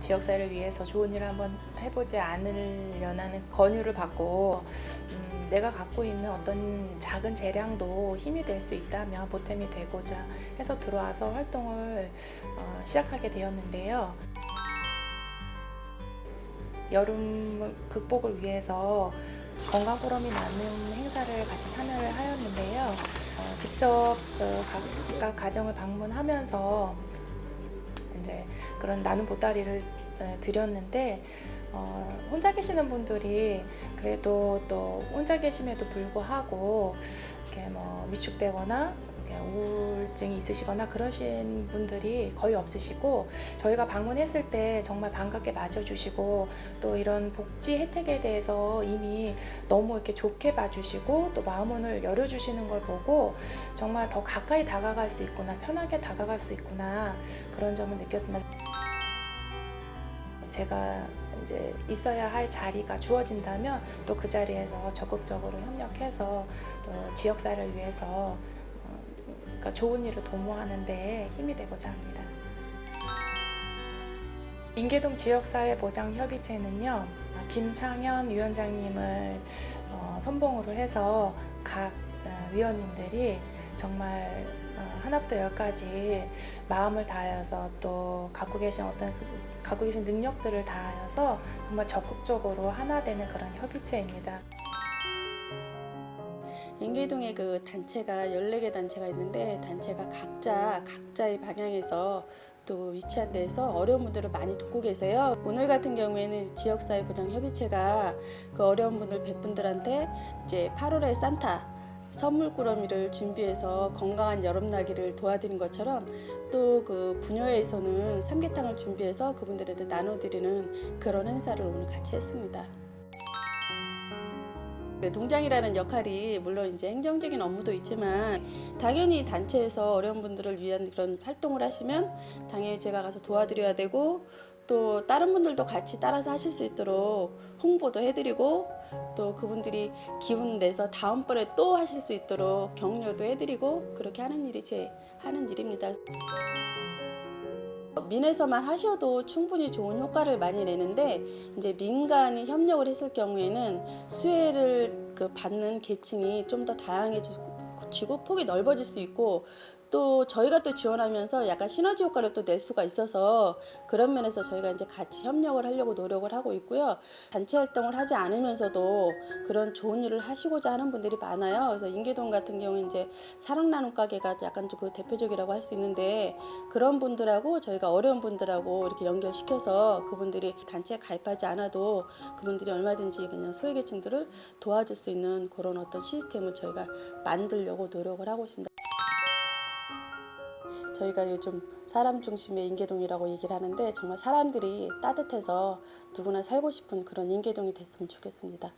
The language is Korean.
지역사회를 위해서 좋은 일을 한번 해보지 않으려는 권유를 받고 음, 내가 갖고 있는 어떤 작은 재량도 힘이 될 수 있다면 보탬이 되고자 해서 들어와서 활동을 어, 시작하게 되었는데요. 여름 극복을 위해서 건강 포럼이 나는 행사를 같이 참여를 하였는데요. 어, 직접 그 각각 가정을 방문하면서 이제 그런 나눔 보따리를 에, 드렸는데 어, 혼자 계시는 분들이 그래도 또 혼자 계심에도 불구하고 이렇게 뭐 위축되거나 우울증이 있으시거나 그러신 분들이 거의 없으시고 저희가 방문했을 때 정말 반갑게 맞아주시고 또 이런 복지 혜택에 대해서 이미 너무 이렇게 좋게 봐주시고 또 마음문을 열어주시는 걸 보고 정말 더 가까이 다가갈 수 있구나 편하게 다가갈 수 있구나 그런 점을 느꼈습니다. 제가 이제 있어야 할 자리가 주어진다면 또 그 자리에서 적극적으로 협력해서 또 지역사회를 위해서 어, 그러니까 좋은 일을 도모하는 데 힘이 되고자 합니다. 인계동 지역사회 보장 협의체는요 김창현 위원장님을 어, 선봉으로 해서 각 어, 위원님들이 정말 어, 하나부터 열까지 마음을 다해서 또 갖고 계신 어떤 그, 갖고 계신 능력들을 다하여서 정말 적극적으로 하나 되는 그런 협의체입니다. 인계동에 그 단체가 14개 단체가 있는데 단체가 각자 각자의 방향에서 또 위치한 데서 어려운 분들을 많이 돕고 계세요. 오늘 같은 경우에는 지역사회 보장 협의체가 그 어려운 분들 100분들한테 이제 8월에 산타 선물 꾸러미를 준비해서 건강한 여름나기를 도와드린 것처럼 또그 부녀회에서는 삼계탕을 준비해서 그분들한테 나눠드리는 그런 행사를 오늘 같이 했습니다. 그 동장이라는 역할이 물론 이제 행정적인 업무도 있지만 당연히 단체에서 어려운 분들을 위한 그런 활동을 하시면 당연히 제가 가서 도와드려야 되고 또 다른 분들도 같이 따라서 하실 수 있도록 홍보도 해드리고 또 그분들이 기운 내서 다음번에 또 하실 수 있도록 격려도 해드리고 그렇게 하는 일이 제 하는 일입니다. 민에서만 하셔도 충분히 좋은 효과를 많이 내는데 이제 민간이 협력을 했을 경우에는 수혜를 그 받는 계층이 좀 더 다양해지고 폭이 넓어질 수 있고 또 저희가 또 지원하면서 약간 시너지 효과를 또 낼 수가 있어서 그런 면에서 저희가 이제 같이 협력을 하려고 노력을 하고 있고요. 단체 활동을 하지 않으면서도 그런 좋은 일을 하시고자 하는 분들이 많아요. 그래서 인계동 같은 경우는 이제 사랑 나눔 가게가 약간 좀그 대표적이라고 할 수 있는데 그런 분들하고 저희가 어려운 분들하고 이렇게 연결시켜서 그분들이 단체에 가입하지 않아도 그분들이 얼마든지 그냥 소외계층들을 도와줄 수 있는 그런 어떤 시스템을 저희가 만들 려고 노력을 하고 있습니다. 저희가 요즘 사람 중심의 인계동이라고 얘기를 하는데 정말 사람들이 따뜻해서 누구나 살고 싶은 그런 인계동이 됐으면 좋겠습니다.